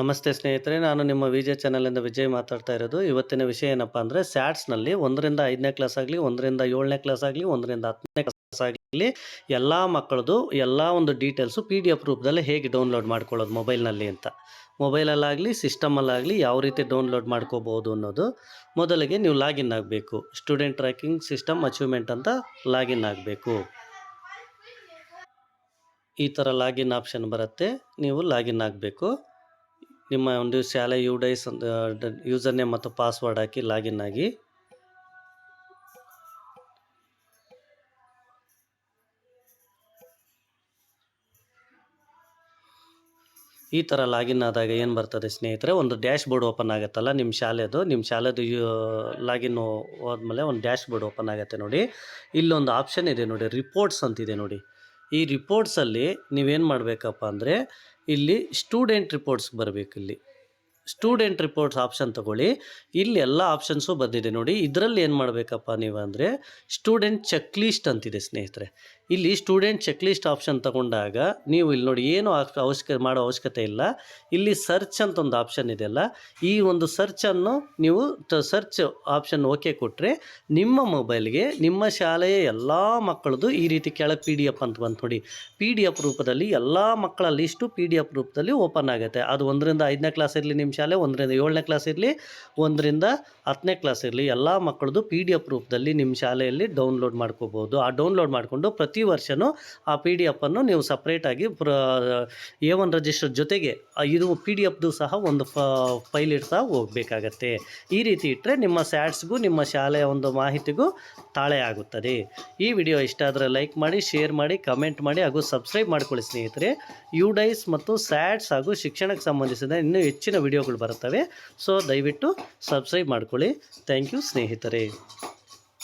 ನಮಸ್ತೆ ಸ್ನೇಹಿತರೆ, ನಾನು ನಿಮ್ಮ ವಿಜಯ ಚಾನಲಿಂದ ವಿಜಯ್ ಮಾತಾಡ್ತಾ ಇರೋದು. ಇವತ್ತಿನ ವಿಷಯ ಏನಪ್ಪ ಅಂದರೆ, ಸ್ಯಾಟ್ಸ್ನಲ್ಲಿ ಒಂದರಿಂದ ಐದನೇ ಕ್ಲಾಸ್ ಆಗಲಿ, ಒಂದರಿಂದ ಏಳನೇ ಕ್ಲಾಸ್ ಆಗಲಿ, ಒಂದರಿಂದ ಹತ್ತನೇ ಕ್ಲಾಸ್ ಆಗಲಿ, ಎಲ್ಲ ಮಕ್ಕಳದು ಎಲ್ಲ ಒಂದು ಡೀಟೇಲ್ಸು ಪಿ ಡಿ ಎಫ್ ರೂಪದಲ್ಲಿ ಹೇಗೆ ಡೌನ್ಲೋಡ್ ಮಾಡ್ಕೊಳ್ಳೋದು ಮೊಬೈಲ್ನಲ್ಲಿ ಅಂತ. ಮೊಬೈಲಲ್ಲಾಗಲಿ, ಸಿಸ್ಟಮಲ್ಲಾಗಲಿ ಯಾವ ರೀತಿ ಡೌನ್ಲೋಡ್ ಮಾಡ್ಕೋಬೋದು ಅನ್ನೋದು ಮೊದಲಿಗೆ ನೀವು ಲಾಗಿನ್ ಆಗಬೇಕು. ಸ್ಟೂಡೆಂಟ್ ಟ್ರ್ಯಾಕಿಂಗ್ ಸಿಸ್ಟಮ್ ಅಚೀವ್ಮೆಂಟ್ ಅಂತ ಲಾಗಿನ್ ಆಗಬೇಕು. ಈ ಥರ ಲಾಗಿನ್ ಆಪ್ಷನ್ ಬರುತ್ತೆ, ನೀವು ಲಾಗಿನ್ ಆಗಬೇಕು. ನಿಮ್ಮ ಒಂದು ಶಾಲೆ ಯು ಡೈಸ್ ಯೂಸರ್ ನೇಮ್ ಮತ್ತು ಪಾಸ್ವರ್ಡ್ ಹಾಕಿ ಲಾಗಿನ್ ಆಗಿ. ಈ ಥರ ಲಾಗಿನ್ ಆದಾಗ ಏನು ಬರ್ತದೆ ಸ್ನೇಹಿತರೆ, ಒಂದು ಡ್ಯಾಶ್ ಬೋರ್ಡ್ ಓಪನ್ ಆಗುತ್ತಲ್ಲ ನಿಮ್ಮ ಶಾಲೆದು ನಿಮ್ಮ ಶಾಲೆದು ಲಾಗಿನ್ ಹೋದ್ಮೇಲೆ ಒಂದು ಡ್ಯಾಶ್ ಬೋರ್ಡ್ ಓಪನ್ ಆಗುತ್ತೆ ನೋಡಿ. ಇಲ್ಲೊಂದು ಆಪ್ಷನ್ ಇದೆ ನೋಡಿ ರಿಪೋರ್ಟ್ಸ್ ಅಂತಿದೆ ನೋಡಿ. ಈ ರಿಪೋರ್ಟ್ಸಲ್ಲಿ ನೀವೇನು ಮಾಡಬೇಕಪ್ಪ ಅಂದರೆ, ಇಲ್ಲಿ ಸ್ಟೂಡೆಂಟ್ ರಿಪೋರ್ಟ್ಸ್ ಬರಬೇಕು ಇಲ್ಲಿ. ಸ್ಟೂಡೆಂಟ್ ರಿಪೋರ್ಟ್ಸ್ ಆಪ್ಷನ್ ತಗೊಳ್ಳಿ. ಇಲ್ಲಿ ಎಲ್ಲ ಆಪ್ಷನ್ಸು ಬಂದಿದೆ ನೋಡಿ. ಇದರಲ್ಲಿ ಏನು ಮಾಡಬೇಕಪ್ಪ ನೀವು ಅಂದರೆ ಸ್ಟೂಡೆಂಟ್ ಚೆಕ್ ಲಿಸ್ಟ್ ಅಂತಿದೆ ಸ್ನೇಹಿತರೆ. ಇಲ್ಲಿ ಸ್ಟೂಡೆಂಟ್ ಚೆಕ್ ಲಿಸ್ಟ್ ಆಪ್ಷನ್ ತಗೊಂಡಾಗ ನೀವು ಇಲ್ಲಿ ನೋಡಿ ಏನು ಅವಶ್ಯಕ, ಮಾಡೋ ಅವಶ್ಯಕತೆ ಇಲ್ಲ. ಇಲ್ಲಿ ಸರ್ಚ್ ಅಂತ ಒಂದು ಆಪ್ಷನ್ ಇದೆಯಲ್ಲ ಈ ಒಂದು ಸರ್ಚನ್ನು ನೀವು ಸರ್ಚ್ ಆಪ್ಷನ್ ಓಕೆ ಕೊಟ್ಟರೆ ನಿಮ್ಮ ಮೊಬೈಲ್ಗೆ ನಿಮ್ಮ ಶಾಲೆಯ ಎಲ್ಲ ಮಕ್ಕಳದು ಈ ರೀತಿ ಕೆಳಗೆ ಪಿ ಡಿ ಎಫ್ ಅಂತ ಬಂತು ನೋಡಿ. ಪಿ ಡಿ ಎಫ್ ರೂಪದಲ್ಲಿ ಎಲ್ಲ ಮಕ್ಕಳ ಲಿಸ್ಟು ಪಿ ಡಿ ಎಫ್ ರೂಪದಲ್ಲಿ ಓಪನ್ ಆಗುತ್ತೆ. ಅದು ಒಂದರಿಂದ ಐದನೇ ಕ್ಲಾಸ್ ಇರಲಿ ನಿಮ್ಮ ಶಾಲೆ, ಒಂದರಿಂದ ಏಳನೇ ಕ್ಲಾಸ್ ಇರಲಿ, ಒಂದರಿಂದ ಹತ್ತನೇ ಕ್ಲಾಸ್ ಇರಲಿ ಎಲ್ಲ ಮಕ್ಕಳದು ಪಿ ಡಿ ಎಫ್ ರೂಪದಲ್ಲಿ ನಿಮ್ಮ ಶಾಲೆಯಲ್ಲಿ ಡೌನ್ಲೋಡ್ ಮಾಡ್ಕೋಬೋದು ಆ ಡೌನ್ಲೋಡ್ ಮಾಡಿಕೊಂಡು ಪ್ರತಿ ವರ್ಷವೂ ಆ ಪಿ ಡಿ ಎಫನ್ನು ನೀವು ಸಪ್ರೇಟಾಗಿ ಪ್ರ ಎ ಒನ್ ರಿಜಿಸ್ಟರ್ ಜೊತೆಗೆ ಇದು ಪಿ ಡಿ ಎಫ್ದು ಸಹ ಒಂದು ಫೈಲ್ ಇಡ್ತಾ ಹೋಗಬೇಕಾಗತ್ತೆ. ಈ ರೀತಿ ಇಟ್ಟರೆ ನಿಮ್ಮ ಸ್ಯಾಟ್ಸ್ಗೂ ನಿಮ್ಮ ಶಾಲೆಯ ಒಂದು ಮಾಹಿತಿಗೂ ತಾಳೆ ಆಗುತ್ತದೆ. ಈ ವಿಡಿಯೋ ಇಷ್ಟ ಆದರೆ ಲೈಕ್ ಮಾಡಿ ಶೇರ್ ಮಾಡಿ ಕಮೆಂಟ್ ಮಾಡಿ, ಹಾಗೂ ಸಬ್ಸ್ಕ್ರೈಬ್ ಮಾಡ್ಕೊಳ್ಳಿ ಸ್ನೇಹಿತರೆ. ಯುಡೈಸ್ ಮತ್ತು ಸ್ಯಾಟ್ಸ್ ಹಾಗೂ ಶಿಕ್ಷಣಕ್ಕೆ ಸಂಬಂಧಿಸಿದ ಇನ್ನೂ ಹೆಚ್ಚಿನ ವಿಡಿಯೋಗಳು ಬರುತ್ತವೆ. ಸೊ ದಯವಿಟ್ಟು ಸಬ್ಸ್ಕ್ರೈಬ್ ಮಾಡ್ಕೊಳ್ಳಿ. ಥ್ಯಾಂಕ್ ಯು ಸ್ನೇಹಿತರೆ.